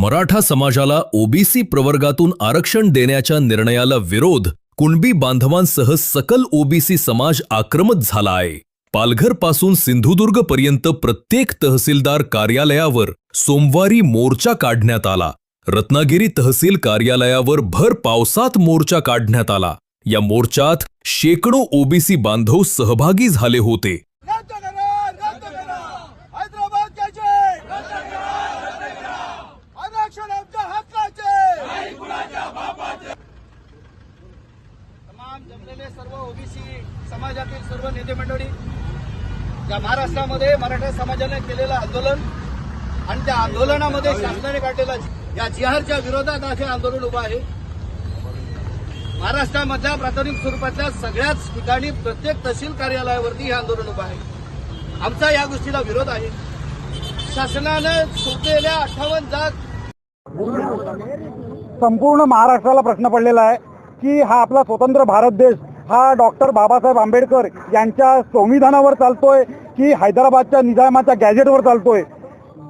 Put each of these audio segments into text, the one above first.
मराठा समाजाला ओबीसी प्रवर्गातून आरक्षण देण्याच्या निर्णयाला विरोध कुणबी बांधवांसह सकल ओबीसी समाज आक्रमक झाला आहे. पालघरपासून सिंधुदुर्ग पर्यंत प्रत्येक तहसीलदार कार्यालयावर सोमवारी मोर्चा काढण्यात आला. रत्नागिरी तहसील कार्यालयावर भर पावसात मोर्चा काढण्यात आला. या मोर्चात शेकडो ओबीसी बांधव सहभागी झाले होते रद्द करा रद्द करा हैदराबाद घ्यायचे आरक्षण आमच्या हक्काचे तमाम जमलेले सर्व ओबीसी समाजातील सर्व नेते मंडळी या महाराष्ट्रामध्ये मराठा समाजाने केलेलं आंदोलन आणि त्या आंदोलनामध्ये शासनाने काढलेला या जिहारच्या विरोधात असे आंदोलन उभं आहे. महाराष्ट्रामधल्या प्राथमिक स्वरूपातल्या सगळ्याच ठिकाणी प्रत्येक तहसील कार्यालयावरती हे आंदोलन उभं आहे. आमचा या गोष्टीला विरोध आहे. शासनानं सुटलेल्या अठ्ठावन्न जाग संपूर्ण महाराष्ट्राला प्रश्न पडलेला आहे की हा आपला स्वतंत्र भारत देश हा डॉक्टर बाबासाहेब आंबेडकर यांच्या संविधानावर चालतोय की हैदराबादच्या निजामाच्या गॅजेटवर चालतोय.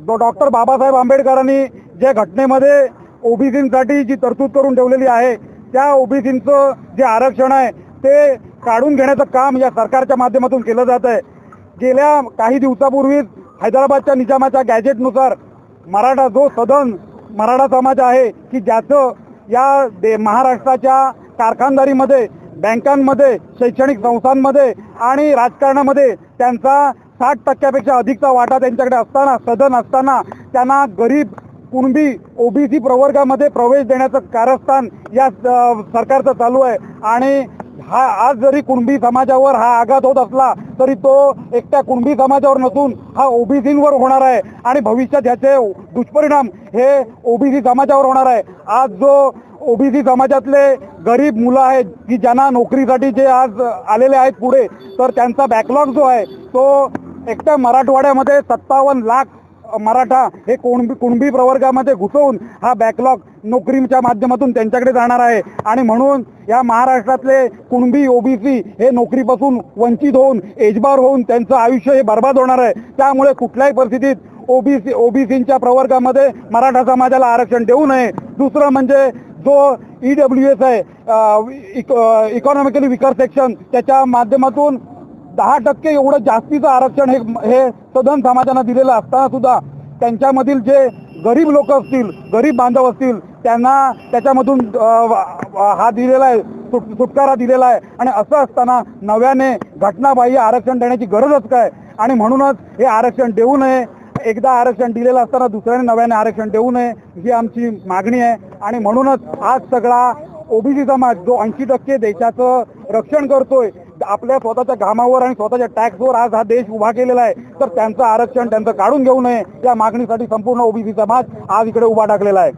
डॉक्टर बाबासाहेब आंबेडकरांनी जे घटनेमध्ये ओबीसींसाठी जी तरतूद करून ठेवलेली आहे त्या ओबीसींचं जे आरक्षण आहे ते काढून घेण्याचं काम या सरकारच्या माध्यमातून केलं जात आहे. गेल्या काही दिवसापूर्वीच हैदराबादच्या निजामाच्या गॅजेटनुसार मराठा जो सदन मराठा समाज आहे की ज्याचं या दे महाराष्ट्राच्या कारखानदारीमध्ये बँकांमध्ये शैक्षणिक संस्थांमध्ये आणि राजकारणामध्ये त्यांचा साठ टक्क्यापेक्षा अधिकचा वाटा त्यांच्याकडे असताना सदन असताना त्यांना गरीब कुणबी ओबीसी प्रवर्गामध्ये प्रवेश देण्याचं कारस्थान या सरकारचं चालू आहे. आणि हा आज जरी कुणबी समाजावर हा आघात होत असला तरी तो एकट्या कुणबी समाजावर नसून हा ओबीसींवर होणार आहे. आणि भविष्यात ह्याचे दुष्परिणाम हे ओबीसी समाजावर होणार आहे. आज जो ओबीसी समाजातले गरीब मुलं आहेत की ज्यांना नोकरीसाठी जे आज आलेले आहेत पुढे तर त्यांचा बॅकलॉग जो आहे तो एकट्या मराठवाड्यामध्ये सत्तावन्न लाख मराठा हे कुणबी कुणबी प्रवर्गामध्ये घुसवून हा बॅकलॉग नोकरीच्या माध्यमातून त्यांच्याकडे जाणार आहे. आणि म्हणून या महाराष्ट्रातले कुणबी ओबीसी हे नोकरीपासून वंचित होऊन एजबार होऊन त्यांचं आयुष्य हे बर्बाद होणार आहे. त्यामुळे कुठल्याही परिस्थितीत ओबीसी ओबीसींच्या प्रवर्गामध्ये मराठा समाजाला आरक्षण देऊ नये. दुसरं म्हणजे जो ई डब्ल्यू एस आहे इकॉनॉमिकली विकर सेक्शन त्याच्या माध्यमातून दहा टक्के एवढं जास्तीचं आरक्षण हे हे सदन समाजानं दिलेलं असताना सुद्धा त्यांच्यामधील जे गरीब लोक असतील गरीब बांधव असतील त्यांना त्याच्यामधून हा दिलेला आहे सुट सुटकारा दिलेला आहे. आणि असं असताना नव्याने घटनाबाह्य आरक्षण देण्याची गरजच काय? आणि म्हणूनच हे आरक्षण देऊ नये. एकदा आरक्षण दिलेलं असताना दुसऱ्याने नव्याने आरक्षण देऊ नये ही आमची मागणी आहे. आणि म्हणूनच आज सगळा ओबीसी समाज जो ऐंशी टक्के देशाचं रक्षण करतोय आपल्या स्वतःच्या घामावर आणि स्वतःच्या टॅक्सवर आज हा देश उभा केलेला आहे तर त्यांचं आरक्षण त्यांचं काढून घेऊ नये या मागणीसाठी संपूर्ण ओबीसी समाज आज इकडे उभा टाकलेला आहे.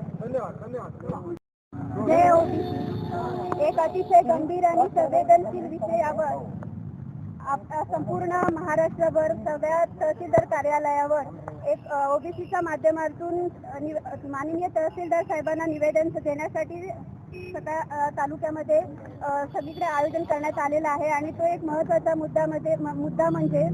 एक अतिशय गंभीर आणि संवेदनशील विषयावर संपूर्ण महाराष्ट्रभर सगळ्या तहसीलदार कार्यालयावर एक ओबीसीच्या माध्यमातून माननीय तहसीलदार साहेबांना निवेदन देण्यासाठी सगळ्या तालुक्यामध्ये सगळीकडे आयोजन करण्यात आलेलं आहे आणि तो एक महत्त्वाचा मुद्दामध्ये मुद्दा म्हणजे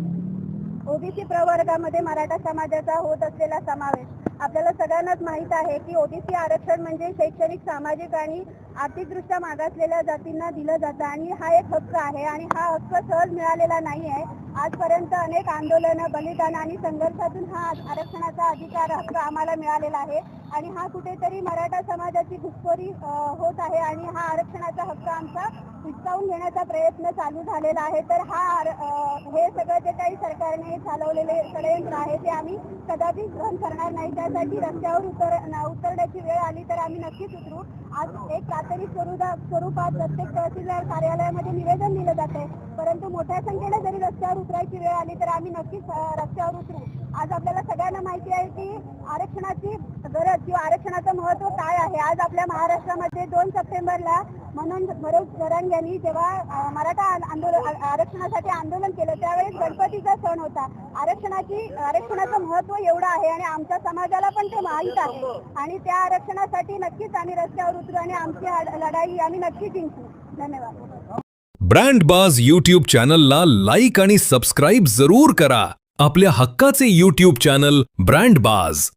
ओबीसी प्रवर्गामध्ये मराठा समाजाचा होत असलेला समावेश. आपल्याला सगळ्यांनाच माहीत आहे की ओबीसी आरक्षण म्हणजे शैक्षणिक सामाजिक आणि आर्थिकदृष्ट्या मागासलेल्या जातींना दिलं जातं आणि हा एक हक्क आहे आणि हा हक्क सहज मिळालेला नाही आहे. आजपर्यंत अनेक आंदोलनं बलिदान आणि संघर्षातून हा आरक्षणाचा अधिकार हक्क आम्हाला मिळालेला आहे. आणि हा कुठेतरी मराठा समाजाची घुसखोरी होत आहे आणि हा आरक्षणाचा हक्क आमचा हिसकावून घेण्याचा प्रयत्न चालू झालेला आहे. तर हा हे सगळं जे काही सरकारने चालवलेले षडयंत्र आहे ते आम्ही कदापि ग्रहण करणार नाही. त्यासाठी रस्त्यावर उतर उतरण्याची वेळ आली तर आम्ही नक्कीच उतरू. आज एक प्राथमिक स्वरूपात प्रत्येक तहसीलदार कार्यालयामध्ये निवेदन दिलं जाते परंतु मोठ्या संख्येने जरी रस्त्यावर उतरायची वेळ आली तर आम्ही नक्कीच रस्त्यावर उतरू. आज आपल्याला सगळ्यांना माहिती आहे की आरक्षणाची गरज किंवा आरक्षणाचं महत्त्व काय आहे? आज आपल्या महाराष्ट्रामध्ये दोन सप्टेंबरला म्हणून मनोज जरांग यांनी जेव्हा मराठा आंदोलन आरक्षणासाठी आंदोलन केलं त्यावेळेस गणपतीचा सण होता. आरक्षणाची आरक्षणाचं महत्त्व एवढं आहे आणि आमच्या समाजाला पण ते माहीत आहे. आणि त्या आरक्षणासाठी नक्कीच आम्ही रस्त्यावर उतरू आणि आमची लढाई आम्ही नक्की जिंकू. धन्यवाद. ब्रँड बाज यूट्यूब चॅनलला लाईक आणि सबस्क्राईब जरूर करा. आपल्या हक्काचे यूट्यूब चॅनल ब्रँड बाज.